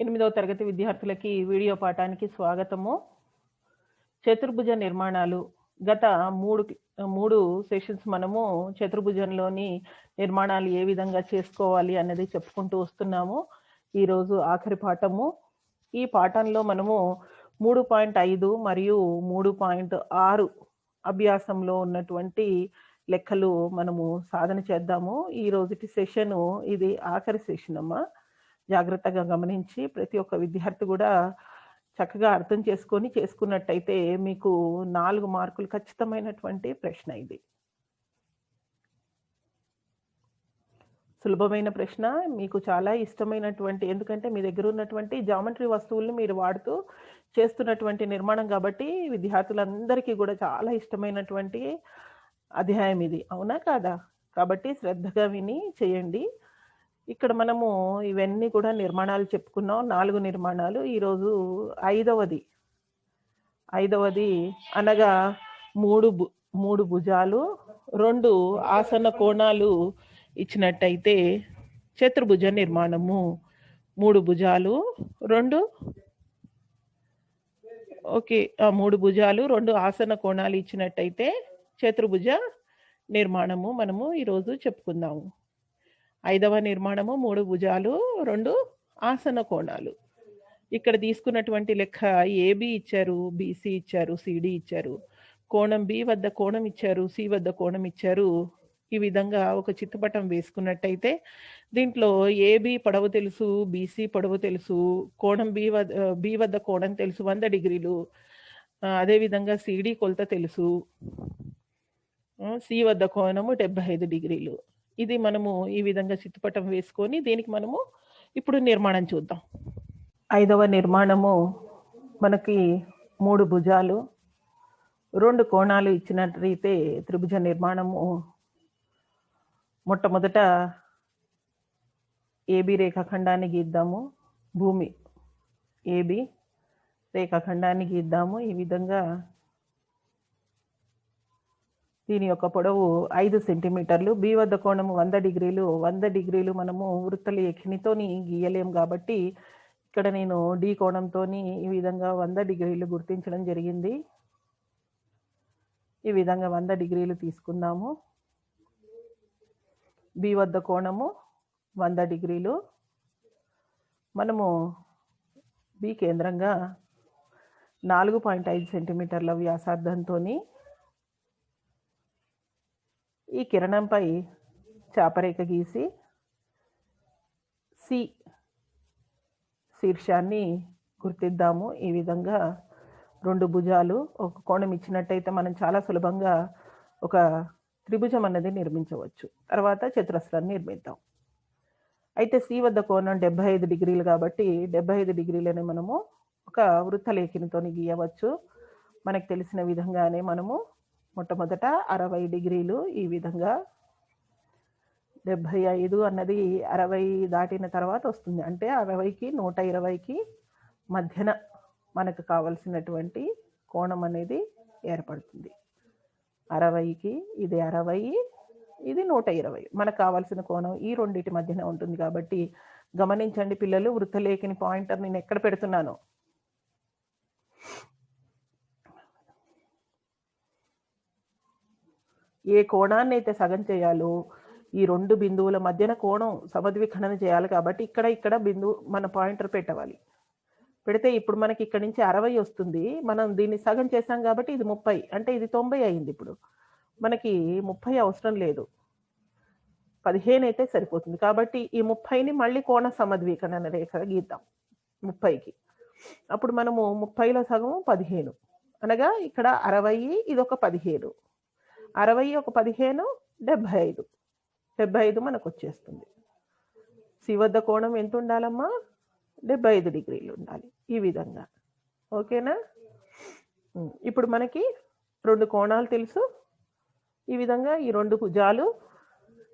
ఎనిమిదవ తరగతి విద్యార్థులకి వీడియో పాఠానికి స్వాగతము. చతుర్భుజ నిర్మాణాలు. గత మూడు మూడు సెషన్స్ మనము చతుర్భుజంలోని నిర్మాణాలు ఏ విధంగా చేసుకోవాలి అన్నది చెప్పుకుంటూ వస్తున్నాము. ఈరోజు ఆఖరి పాఠము. ఈ పాఠంలో మనము మూడు పాయింట్ ఐదు మరియు మూడు పాయింట్ ఆరు అభ్యాసంలో ఉన్నటువంటి లెక్కలు మనము సాధన చేద్దాము. ఈ రోజుటి సెషను ఇది ఆఖరి సెషన్ అమ్మా జాగ్రత్తగా గమనించి ప్రతి ఒక్క విద్యార్థి కూడా చక్కగా అర్థం చేసుకొని చేసుకున్నట్టయితే మీకు నాలుగు మార్కులు ఖచ్చితమైనటువంటి ప్రశ్న ఇది. సులభమైన ప్రశ్న మీకు చాలా ఇష్టమైనటువంటి ఎందుకంటే మీ దగ్గర ఉన్నటువంటి జామెట్రీ వస్తువులను మీరు వాడుతూ చేస్తున్నటువంటి నిర్మాణం కాబట్టి విద్యార్థులందరికీ కూడా చాలా ఇష్టమైనటువంటి అధ్యాయం ఇది. అవునా కాదా? కాబట్టి శ్రద్ధగా విని చేయండి. ఇక్కడ మనము ఇవన్నీ కూడా నిర్మాణాలు చెప్పుకున్నాం. నాలుగు నిర్మాణాలు. ఈరోజు ఐదవది. ఐదవది అనగా మూడు భు మూడు భుజాలు. రెండు ఆసన కోణాలు ఇచ్చినట్టయితే చతుర్భుజ నిర్మాణము. మూడు భుజాలు. రెండు ఓకే మూడు భుజాలు రెండు ఆసన కోణాలు ఇచ్చినట్టయితే చతుర్భుజ నిర్మాణము మనము ఈరోజు చెప్పుకుందాము. ఐదవ నిర్మాణము మూడు భుజాలు రెండు ఆసన కోణాలు. ఇక్కడ తీసుకున్నటువంటి లెక్క ఏబి ఇచ్చారు బీసీ ఇచ్చారు సిడి ఇచ్చారు. కోణం బి వద్ద కోణం ఇచ్చారు సి వద్ద కోణం ఇచ్చారు. ఈ విధంగా ఒక చిత్రపటం వేసుకున్నట్టయితే దీంట్లో ఏబి పొడవు తెలుసు బీసీ పొడవు తెలుసు కోణం బి వద్ద బి వద్ద కోణం తెలుసు వంద డిగ్రీలు. అదేవిధంగా సిడి కొలత తెలుసు. సి వద్ద కోణము డెబ్బై ఐదు డిగ్రీలు. ఇది మనము ఈ విధంగా చిత్తుపటం వేసుకొని దీనికి మనము ఇప్పుడు నిర్మాణం చూద్దాం. ఐదవ నిర్మాణము మనకి మూడు భుజాలు రెండు కోణాలు ఇచ్చినట్లయితే త్రిభుజ నిర్మాణము మొట్టమొదట ఏబి రేఖాఖండాన్ని గీద్దాము భూమి ఏబి రేఖాఖండాన్ని గీద్దాము. ఈ విధంగా దీని యొక్క పొడవు ఐదు సెంటీమీటర్లు. బి వద్ద కోణము వంద డిగ్రీలు. వంద డిగ్రీలు మనము వృత్తలు ఎక్కినితోని గీయలేం కాబట్టి ఇక్కడ నేను డి కోణంతో ఈ విధంగా వంద డిగ్రీలు గుర్తించడం జరిగింది. ఈ విధంగా వంద డిగ్రీలు తీసుకుందాము. బి వద్ద కోణము వంద డిగ్రీలు. మనము బి కేంద్రంగా నాలుగు పాయింట్ ఐదు సెంటీమీటర్ల వ్యాసార్థంతో ఈ కిరణంపై చాపరేఖ గీసి సి శీర్షాన్ని గుర్తిద్దాము. ఈ విధంగా రెండు భుజాలు ఒక కోణం ఇచ్చినట్టయితే మనం చాలా సులభంగా ఒక త్రిభుజం అన్నది నిర్మించవచ్చు. తర్వాత చతురస్రాన్ని నిర్మిద్దాం. అయితే సి వద్ద కోణం డెబ్బై ఐదు డిగ్రీలు కాబట్టి డెబ్బై ఐదు డిగ్రీలని మనము ఒక వృత్తలేఖినితో గీయవచ్చు. మనకు తెలిసిన విధంగానే మనము మొట్టమొదట అరవై డిగ్రీలు ఈ విధంగా డెబ్భై ఐదు అన్నది అరవై దాటిన తర్వాత వస్తుంది. అంటే అరవైకి నూట ఇరవైకి మధ్యన మనకు కావలసినటువంటి కోణం అనేది ఏర్పడుతుంది. అరవైకి ఇది అరవై ఇది నూట ఇరవై. మనకు కావాల్సిన కోణం ఈ రెండింటి మధ్యన ఉంటుంది కాబట్టి గమనించండి పిల్లలు వృత్తలేఖని పాయింటర్ నేను ఎక్కడ పెడుతున్నాను. ఏ కోణాన్ని అయితే సగం చేయాలో ఈ రెండు బిందువుల మధ్యన కోణం సమద్విఖండన చేయాలి కాబట్టి ఇక్కడ ఇక్కడ బిందువు మన పాయింటర్ పెట్టవాలి. పెడితే ఇప్పుడు మనకి ఇక్కడ నుంచి అరవై వస్తుంది. మనం దీన్ని సగం చేసాం కాబట్టి ఇది ముప్పై. అంటే ఇది తొంభై అయింది ఇప్పుడు. మనకి ముప్పై అవసరం లేదు. పదిహేను అయితే సరిపోతుంది. కాబట్టి ఈ ముప్పైని మళ్ళీ కోణ సమద్వీకరణ రేఖ గీద్దాం. ముప్పైకి. అప్పుడు మనము ముప్పైలో సగం పదిహేను. అనగా ఇక్కడ అరవై ఇది ఒక పదిహేను. అరవై ఒక పదిహేను డెబ్బై ఐదు. డెబ్బై ఐదు మనకు వచ్చేస్తుంది సి వద్ద కోణం ఎంత ఉండాలమ్మా డెబ్బై ఐదు డిగ్రీలు ఉండాలి ఈ విధంగా. ఓకేనా? ఇప్పుడు మనకి రెండు కోణాలు తెలుసు. ఈ విధంగా ఈ రెండు భుజాలు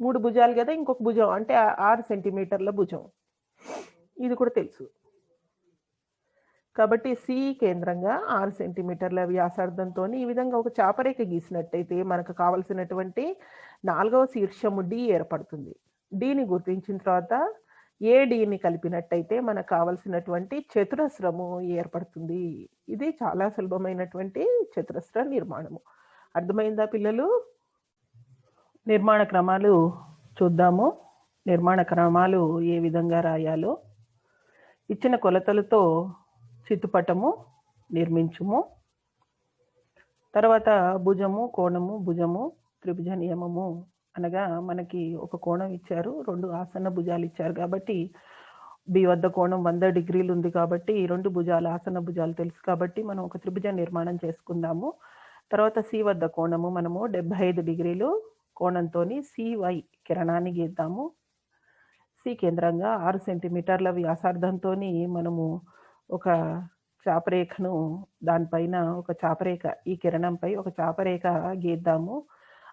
మూడు భుజాలు కదా ఇంకొక భుజం అంటే ఆరు సెంటీమీటర్ల భుజం. ఇది కూడా తెలుసు. కాబట్టి సి కేంద్రంగా ఆరు సెంటీమీటర్ల వ్యాసార్థంతో ఈ విధంగా ఒక చాపరేఖ గీసినట్టయితే మనకు కావలసినటువంటి నాలుగవ శీర్షము డి ఏర్పడుతుంది. డిని గుర్తించిన తర్వాత ఏడీని కలిపినట్టయితే మనకు కావలసినటువంటి చతురస్రము ఏర్పడుతుంది. ఇది చాలా సులభమైనటువంటి చతురస్ర నిర్మాణము. అర్థమైందా పిల్లలు? నిర్మాణ క్రమాలు చూద్దాము. నిర్మాణ క్రమాలు ఏ విధంగా రాయాలో. ఇచ్చిన కొలతలతో చిత్తుపటము నిర్మించుము. తర్వాత భుజము కోణము భుజము త్రిభుజ నియమము అనగా మనకి ఒక కోణం ఇచ్చారు రెండు ఆసన భుజాలు ఇచ్చారు కాబట్టి బి వద్ద కోణం వంద డిగ్రీలు ఉంది కాబట్టి ఈ రెండు భుజాలు ఆసన భుజాలు తెలుసు కాబట్టి మనం ఒక త్రిభుజ నిర్మాణం చేసుకుందాము. తర్వాత సి వద్ద కోణము మనము డెబ్బై ఐదు డిగ్రీలు కోణంతో సివై కిరణాన్ని గీద్దాము. సి కేంద్రంగా ఆరు సెంటీమీటర్ల వ్యాసార్థంతో మనము ఒక చాపరేఖను దానిపైన ఒక చాపరేఖ ఈ కిరణంపై ఒక చాపరేఖ గీద్దాము.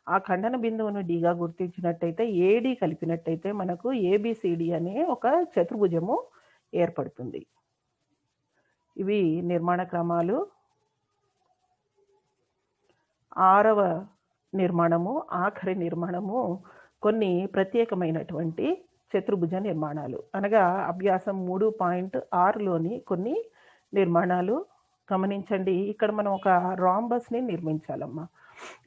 ఆ ఖండన బిందువును డిగా గుర్తించినట్టయితే ఏడి కలిపినట్టయితే మనకు ఏబిసిడి అనే ఒక చతుర్భుజము ఏర్పడుతుంది. ఇవి నిర్మాణ క్రమాలు. ఆరవ నిర్మాణము ఆఖరి నిర్మాణము కొన్ని ప్రత్యేకమైనటువంటి శత్రుభుజ నిర్మాణాలు. అనగా అభ్యాసం మూడు పాయింట్ ఆరులోని కొన్ని నిర్మాణాలు. గమనించండి ఇక్కడ మనం ఒక రాంబస్ని నిర్మించాలమ్మా.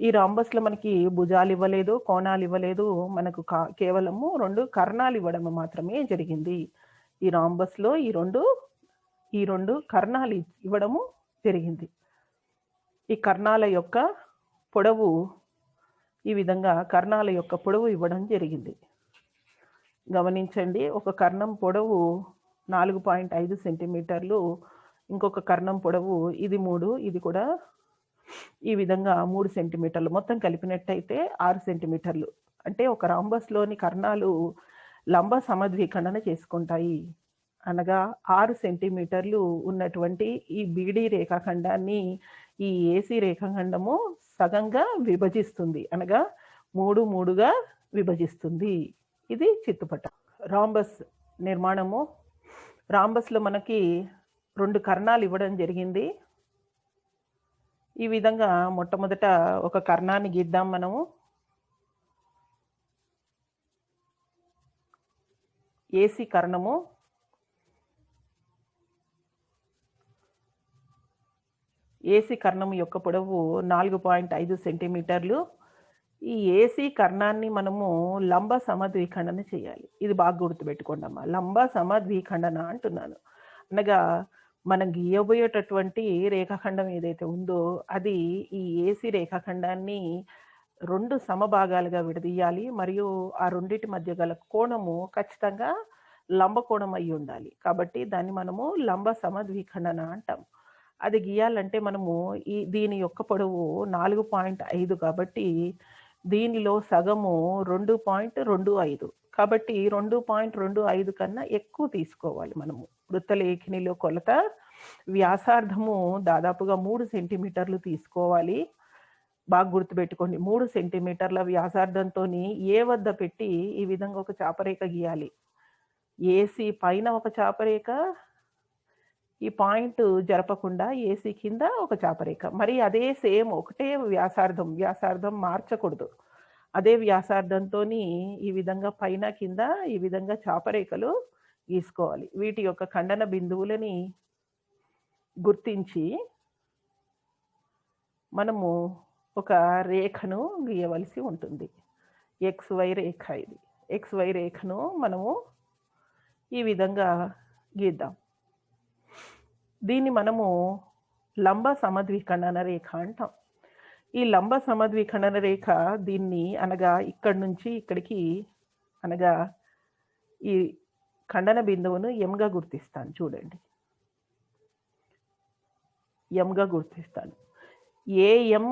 ఈ రాంబస్లో మనకి భుజాలు ఇవ్వలేదు కోణాలు ఇవ్వలేదు మనకు కా కేవలము రెండు కర్ణాలు ఇవ్వడం మాత్రమే జరిగింది. ఈ రాంబస్లో ఈ రెండు ఈ రెండు కర్ణాలు ఇవ్వడము జరిగింది. ఈ కర్ణాల యొక్క పొడవు ఈ విధంగా కర్ణాల యొక్క పొడవు ఇవ్వడం జరిగింది. గమనించండి. ఒక కర్ణం పొడవు నాలుగు పాయింట్ ఐదు సెంటీమీటర్లు ఇంకొక కర్ణం పొడవు ఇది మూడు ఇది కూడా ఈ విధంగా మూడు సెంటీమీటర్లు. మొత్తం కలిపినట్టయితే ఆరు సెంటీమీటర్లు. అంటే ఒక రాంబస్లోని కర్ణాలు లంబ సమద్విఖండన చేసుకుంటాయి. అనగా ఆరు సెంటీమీటర్లు ఉన్నటువంటి ఈ బీడీ రేఖాఖండాన్ని ఈ ఏసీ రేఖాఖండము సగంగా విభజిస్తుంది. అనగా మూడు మూడుగా విభజిస్తుంది. ఇది చిత్తుపట రాంబస్ నిర్మాణము. రాంబస్లో మనకి రెండు కర్ణాలు ఇవ్వడం జరిగింది. ఈ విధంగా మొట్టమొదట ఒక కర్ణాన్ని గీద్దాం మనము. ఏసీ కర్ణము. ఏసీ కర్ణం యొక్క పొడవు నాలుగు పాయింట్ ఐదు సెంటీమీటర్లు. ఈ ఏసీ కర్ణాన్ని మనము లంబ సమద్విఖండన చేయాలి. ఇది బాగా గుర్తుపెట్టుకోండి అమ్మా లంబ సమద్విఖండన అంటున్నాను. అనగా మనం గీయబోయేటటువంటి రేఖాఖండం ఏదైతే ఉందో అది ఈ ఏసీ రేఖాఖండాన్ని రెండు సమభాగాలుగా విడదీయాలి. మరియు ఆ రెండింటి మధ్య గల కోణము ఖచ్చితంగా లంబ కోణం అయి ఉండాలి. కాబట్టి దాన్ని మనము లంబ సమద్విఖండన అంటాం. అది గీయాలంటే మనము ఈ దీని యొక్క పొడవు నాలుగు పాయింట్ ఐదు కాబట్టి దీనిలో సగము రెండు పాయింట్ రెండు ఐదు. కాబట్టి రెండు పాయింట్ రెండు ఐదు కన్నా ఎక్కువ తీసుకోవాలి మనము. వృత్తలేఖినిలో కొలత వ్యాసార్థము దాదాపుగా మూడు సెంటీమీటర్లు తీసుకోవాలి. బాగా గుర్తుపెట్టుకోండి మూడు సెంటీమీటర్ల వ్యాసార్థంతో ఏ వద్ద పెట్టి ఈ విధంగా ఒక చాపరేఖ గీయాలి. ఏసీ పైన ఒక చాపరేఖ ఈ పాయింట్ జరపకుండా ఏసీ కింద ఒక చాపరేఖ. మరి అదే సేమ్ ఒకటే వ్యాసార్థం వ్యాసార్థం మార్చకూడదు. అదే వ్యాసార్థంతో ఈ విధంగా పైన కింద ఈ విధంగా చాపరేఖలు గీసుకోవాలి. వీటి యొక్క ఖండన బిందువులని గుర్తించి మనము ఒక రేఖను గీయవలసి ఉంటుంది. ఎక్స్ వై రేఖ ఇది. ఎక్స్ వై రేఖను మనము ఈ విధంగా గీద్దాం. దీన్ని మనము లంబ సమద్విఖండన రేఖ అంటాం. ఈ లంబ సమద్విఖండన రేఖ దీన్ని అనగా ఇక్కడి నుంచి ఇక్కడికి అనగా ఈ ఖండన బిందువును ఎంగా గుర్తిస్తాను. చూడండి. ఎంగా గుర్తిస్తాను. ఏ ఎం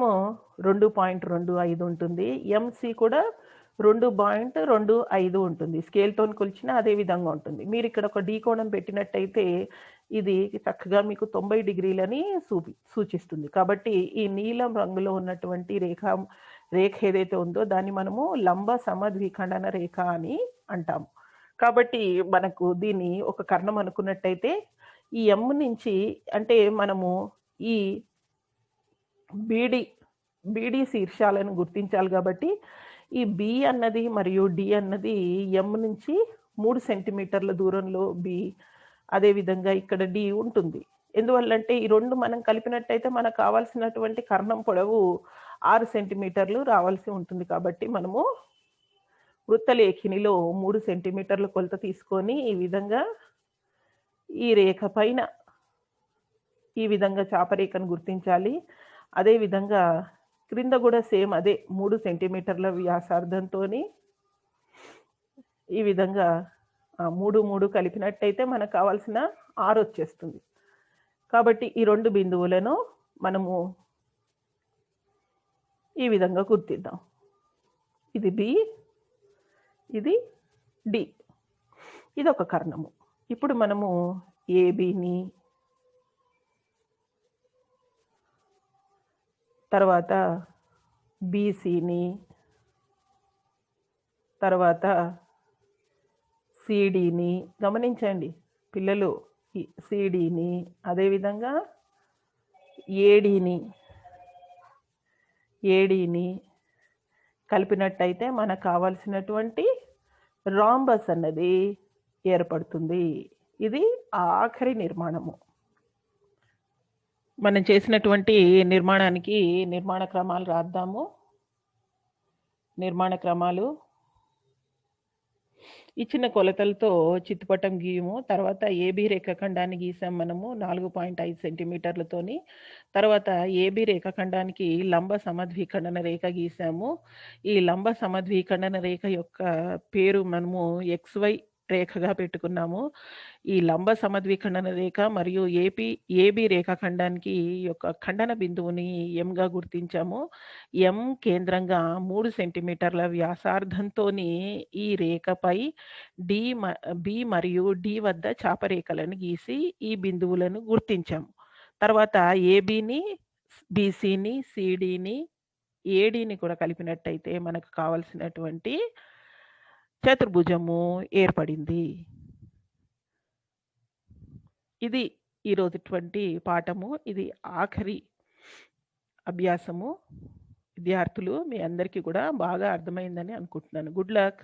రెండు పాయింట్ రెండు ఐదు ఉంటుంది. ఎంసి కూడా రెండు పాయింట్ రెండు ఐదు ఉంటుంది. స్కేల్తో కొలిచిన అదే విధంగా ఉంటుంది. మీరు ఇక్కడ ఒక డీ కోణం పెట్టినట్టయితే ఇది చక్కగా మీకు తొంభై డిగ్రీలని సూపి సూచిస్తుంది. కాబట్టి ఈ నీలం రంగులో ఉన్నటువంటి రేఖ రేఖ ఏదైతే ఉందో దాన్ని మనము లంబ సమద్విఖండన రేఖ అని అంటాము. కాబట్టి మనకు దీన్ని ఒక కర్ణం అనుకున్నట్టయితే ఈ ఎమ్ నుంచి అంటే మనము ఈ బీడి బీడి శీర్షాలను గుర్తించాలి కాబట్టి ఈ బి అన్నది మరియు డి అన్నది ఎమ్ నుంచి మూడు సెంటీమీటర్ల దూరంలో బి అదేవిధంగా ఇక్కడ డి ఉంటుంది. ఎందువల్లంటే ఈ రెండు మనం కలిపినట్టయితే మనకు కావాల్సినటువంటి కర్ణం పొడవు ఆరు సెంటీమీటర్లు రావాల్సి ఉంటుంది కాబట్టి మనము వృత్తలేఖినిలో మూడు సెంటీమీటర్ల కొలత తీసుకొని ఈ విధంగా ఈ రేఖ పైన ఈ విధంగా చాపరేఖను గుర్తించాలి. అదేవిధంగా క్రింద కూడా సేమ్ అదే మూడు సెంటీమీటర్ల వ్యాసార్థంతో ఈ విధంగా మూడు మూడు కలిపినట్టయితే మనకు కావాల్సిన ఆరు వచ్చేస్తుంది. కాబట్టి ఈ రెండు బిందువులను మనము ఈ విధంగా గుర్తిద్దాం. ఇది బి ఇది డి ఇది ఒక కర్ణము. ఇప్పుడు మనము ఏబిని తర్వాత బీసీని తర్వాత సీడీని గమనించండి. పిల్లలు సీడీని అదేవిధంగా ఏడీని ఏడీని కలిపినట్టయితే మనకు కావాల్సినటువంటి రాంబస్ అన్నది ఏర్పడుతుంది. ఇది ఆఖరి నిర్మాణము. మనం చేసినటువంటి నిర్మాణానికి నిర్మాణ క్రమాలు రాద్దాము. నిర్మాణ క్రమాలు ఇచ్చిన కొలతలతో చిత్తుపటం గీయము. తర్వాత ఏబీ రేఖాఖండాన్ని గీసాం మనము నాలుగు పాయింట్ ఐదు సెంటీమీటర్లతోని. తర్వాత ఏబీ రేఖాఖండానికి లంబ సమద్వీఖండన రేఖ గీసాము. ఈ లంబ సమద్వీఖండన రేఖ యొక్క పేరు మనము ఎక్స్వై రేఖగా పెట్టుకున్నాము. ఈ లంబ సమద్విఖండన రేఖ మరియు ఏపీ ఏబి రేఖాఖండానికి యొక్క ఖండన బిందువుని ఎంగా గుర్తించాము. ఎం కేంద్రంగా మూడు సెంటీమీటర్ల వ్యాసార్థంతో ఈ రేఖపై డి బి మరియు డి వద్ద చాపరేఖలను గీసి ఈ బిందువులను గుర్తించాము. తర్వాత ఏబిని బీసీని సిడిని ఏడీని కూడా కలిపినట్టయితే మనకు కావలసినటువంటి చతుర్భుజము ఏర్పడింది. ఇది ఈరోజుటువంటి పాఠము. ఇది ఆఖరి అభ్యాసము. విద్యార్థులు మీ అందరికీ కూడా బాగా అర్థమైందని అనుకుంటున్నాను. Good luck